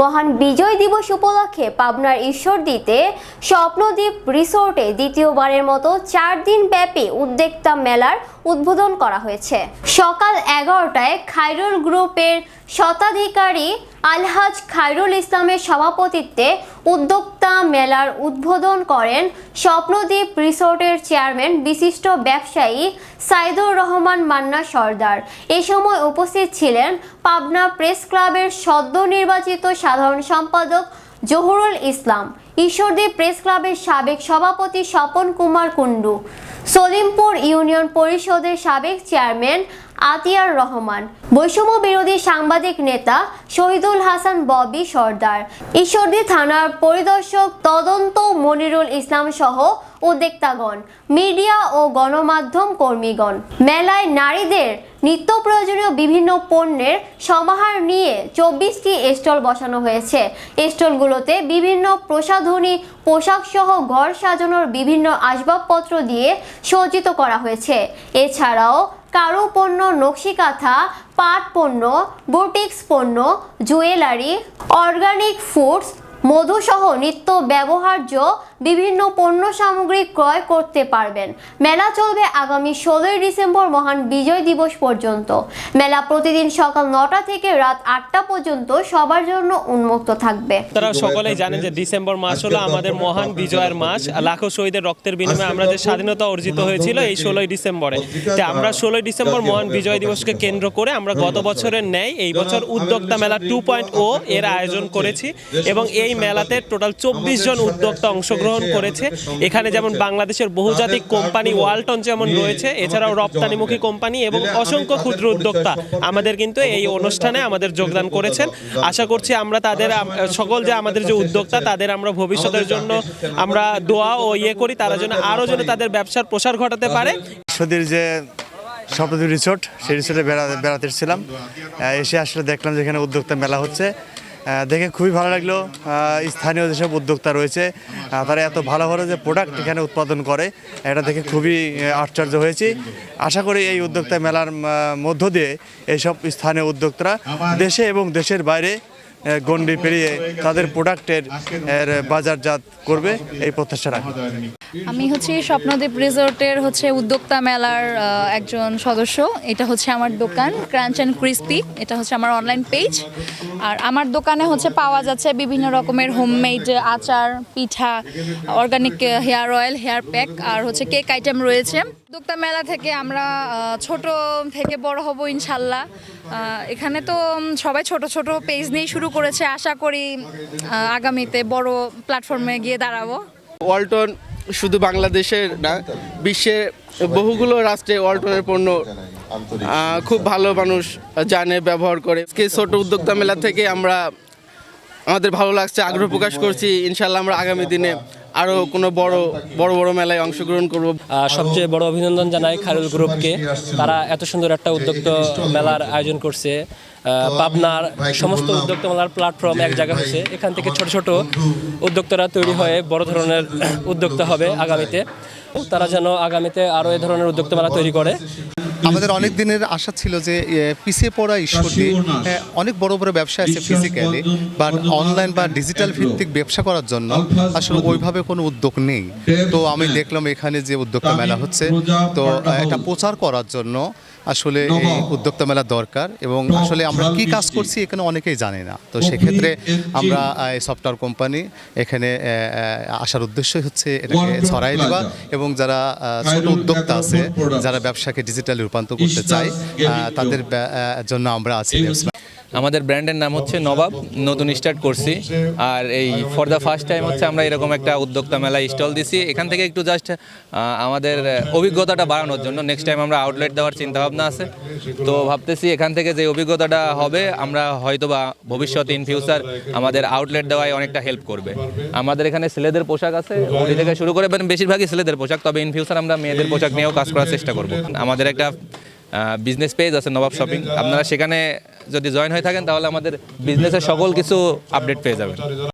মহান বিজয় দিবস উপলক্ষে পাবনার ঈশ্বরদীতে স্বপ্নদ্বীপ রিসোর্টে দ্বিতীয়বারের মতো চার দিন ব্যাপী উদ্যোক্তা মেলার উদ্বোধন করা হয়েছে। সকাল এগারোটায় খাইরুল গ্রুপের শতাধিকারী আলহাজ খাইরুল ইসলামের সভাপতিত্বে উদ্যোক্তা মেলার উদ্বোধন করেন স্বপ্নদ্বীপ রিসোর্টের চেয়ারম্যান বিশিষ্ট ব্যবসায়ী সাইদুর রহমান মান্না সর্দার। এ সময় উপস্থিত ছিলেন পাবনা প্রেস ক্লাবের সদ্য নির্বাচিত সাধারণ সম্পাদক জহুরুল ইসলাম ঈশ্বরদীপ প্রেস ক্লাবের সাবেক সভাপতি স্বপন কুমার কুণ্ডু সলিমপুর ইউনিয়ন পরিষদের সাবেক চেয়ারম্যান আতিয়ার রহমান, বৈষম্য বিরোধী সাংবাদিক নেতা শহীদুল হাসান ববি সর্দার, ঈশ্বরদী থানার পরিদর্শক তদন্ত মনিরুল ইসলাম সহ উদ্যোক্তাগণ মিডিয়া ও গণমাধ্যম কর্মীগণ। মেলায় নারীদের নিত্য প্রয়োজনীয় বিভিন্ন পণ্যের সমাহার নিয়ে চব্বিশটি স্টল বসানো হয়েছে। স্টলগুলোতে বিভিন্ন প্রসাধনী পোশাক সহ ঘর সাজানোর বিভিন্ন আসবাবপত্র দিয়ে সজ্জিত করা হয়েছে। এছাড়াও কারু পণ্য নকশিকাঁথা পাট পণ্য বুটিক্স পণ্য, জুয়েলারি, অর্গানিক ফুডস, মধুসহ নিত্য ব্যবহার্য বিভিন্ন পণ্য সামগ্রী ক্রয় করতে পারবেন। মেলা চলবে আগামী ষোলোই ডিসেম্বর মহান বিজয় দিবস পর্যন্ত। মেলা প্রতিদিন সকাল নটা থেকে রাত আটটা পর্যন্ত সবার জন্য উন্মুক্ত থাকবে। তারা সকলেই জানেন যে ডিসেম্বর মাস হলো আমাদের মহান বিজয়ের মাস। লাখো শহীদের রক্তের বিনিময়ে আমাদের স্বাধীনতা অর্জিত হয়েছিল এই ষোলোই ডিসেম্বরে। তো আমরা ষোলোই ডিসেম্বর মহান বিজয় দিবসকে কেন্দ্র করে আমরা গত বছরের ন্যায় এই বছর উদ্যোক্তা মেলা টু পয়েন্ট ও এর আয়োজন করেছি এবং এই মেলাতে টোটাল চব্বিশ জন উদ্যোক্তা অংশগ্রহণ করেছে। এখানে যেমন বাংলাদেশের বহুজাতিক কোম্পানি ওয়ালটন যেমন রয়েছে এছাড়াও রপ্তানিমুখী কোম্পানি এবং অসংখ্য ক্ষুদ্র উদ্যোক্তা আমাদের কিন্তু এই অনুষ্ঠানে আমাদের যোগদান করেছেন। আশা করছি আমরা তাদের সকল যে আমাদের যে উদ্যোক্তা তাদের আমরা ভবিষ্যতের জন্য আমরা দোয়া ও ইয়ে করি তারা যেন আরও যেন তাদের ব্যবসার প্রসার ঘটাতে পারে। যে স্বপ্নদ্বীপ রিসোর্ট সেই রিসোর্টে বেড়া বেড়াতে এসেছিলাম। এসে আসলে দেখলাম যে এখানে উদ্যোক্তা মেলা হচ্ছে। দেখে খুবই ভালো লাগল। স্থানীয় যেসব উদ্যোক্তা রয়েছে তারা এত ভালো ভালো যে প্রোডাক্ট এখানে উৎপাদন করে, এটা দেখে খুবই আশ্চর্য হয়েছি। আশা করি এই উদ্যোক্তা মেলার মধ্য দিয়ে এইসব স্থানীয় উদ্যোক্তারা দেশে এবং দেশের বাইরে গণ্ডি পেরিয়ে তাদের প্রোডাক্টের বাজারজাত করবে, এই প্রত্যাশা রাখি। আমি হচ্ছে স্বপ্নদ্বীপ রিসোর্টের হচ্ছে উদ্যোক্তা মেলার একজন সদস্য। এটা হচ্ছে আমার দোকান ক্রাঞ্চ অ্যান্ড ক্রিস্পি এটা হচ্ছে আমার অনলাইন পেজ আর আমার দোকানে হচ্ছে পাওয়া যাচ্ছে বিভিন্ন রকমের হোমমেড আচার, পিঠা organic hair oil hair pack আর হচ্ছে কেক আইটেম রয়েছে। উদ্যোক্তা মেলা থেকে আমরা ছোট থেকে বড় হব ইনশাল্লাহ। এখানে তো সবাই ছোট ছোট পেজ নিয়েই শুরু করেছে। আশা করি আগামীতে বড় প্ল্যাটফর্মে গিয়ে দাঁড়াবো। ওয়ালটন শুধু বাংলাদেশের না বিশ্বের বহুগুলো রাষ্ট্রে ওয়ালটনের পণ্য খুব ভালো মানুষ জানে, ব্যবহার করে। ছোট উদ্যোক্তা মেলা থেকে আমরা, আমাদের ভালো লাগছে, আগ্রহ প্রকাশ করছি। ইনশাল্লাহ আমরা আগামী দিনে আরও কোনো বড় বড় বড় মেলায় অংশগ্রহণ করব। আহ, সবচেয়ে বড় অভিনন্দন জানাই খায়রুল গ্রুপকে। তারা এত সুন্দর একটা উদ্যোক্তা মেলার আয়োজন করছে। আহ, পাবনার সমস্ত উদ্যোক্তা মেলার প্ল্যাটফর্ম এক জায়গা হয়েছে। এখান থেকে ছোট ছোট উদ্যোক্তারা তৈরি হয়ে বড় ধরনের উদ্যোক্তা হবে আগামীতে। তারা যেন আগামীতে আরও এ ধরনের উদ্যোক্তা মেলা তৈরি করে। আমাদের অনেক দিনের আশা ছিল যে পিছিয়ে পড়া ঈশ্বরটি অনেক বড় বড় ব্যবসা আছে ফিজিক্যালি বা অনলাইন বা ডিজিটাল ভিত্তিক ব্যবসা করার জন্য। আসলে ওইভাবে কোনো উদ্যোগ নেই। তো আমি দেখলাম এখানে যে উদ্যোগটা মেলা হচ্ছে। তো এটা প্রচার করার জন্য আসলে এই উদ্যোক্তা মেলা দরকার এবং আসলে আমরা কি কাজ করছি এখানে অনেকেই জানে না। তো সেক্ষেত্রে আমরা এই সফটওয়্যার কোম্পানি এখানে আসার উদ্দেশ্য হচ্ছে এটাকে ছড়াই দেওয়া এবং যারা ছোট উদ্যোক্তা আছে যারা ব্যবসাকে ডিজিটালি রূপান্তর করতে চায় তাদের জন্য আমরা আছি আমাদের ব্র্যান্ডের নাম হচ্ছে নবাব, নতুন স্টার্ট করছি। আর এই ফর দ্য ফার্স্ট টাইম হচ্ছে আমরা এরকম একটা উদ্যোক্তা মেলা স্টল দিছি। এখান থেকে একটু জাস্ট আমাদের অভিজ্ঞতাটা বাড়ানোর জন্য। নেক্সট টাইম আমরা আউটলেট দেওয়ার চিন্তা ভাবনা আছে। তো ভাবতেছি এখান থেকে যে অভিজ্ঞতাটা হবে, আমরা হয়তোবা ভবিষ্যতে ইন ফিউচার আমাদের আউটলেট দেওয়ায় অনেকটা হেল্প করবে। আমাদের এখানে ছেলেদের পোশাক আছে ওটি থেকে শুরু করে মানে বেশিরভাগই ছেলেদের পোশাক, তবে ইন ফিউচার আমরা মেয়েদের পোশাক নিয়েও কাজ করার চেষ্টা করব। আমাদের একটা বিজনেস পেজ আছে নবাব শপিং আপনারা সেখানে যদি জয়েন হয়ে থাকেন তাহলে আমাদের বিজনেসের সকল কিছু আপডেট পেয়ে যাবেন।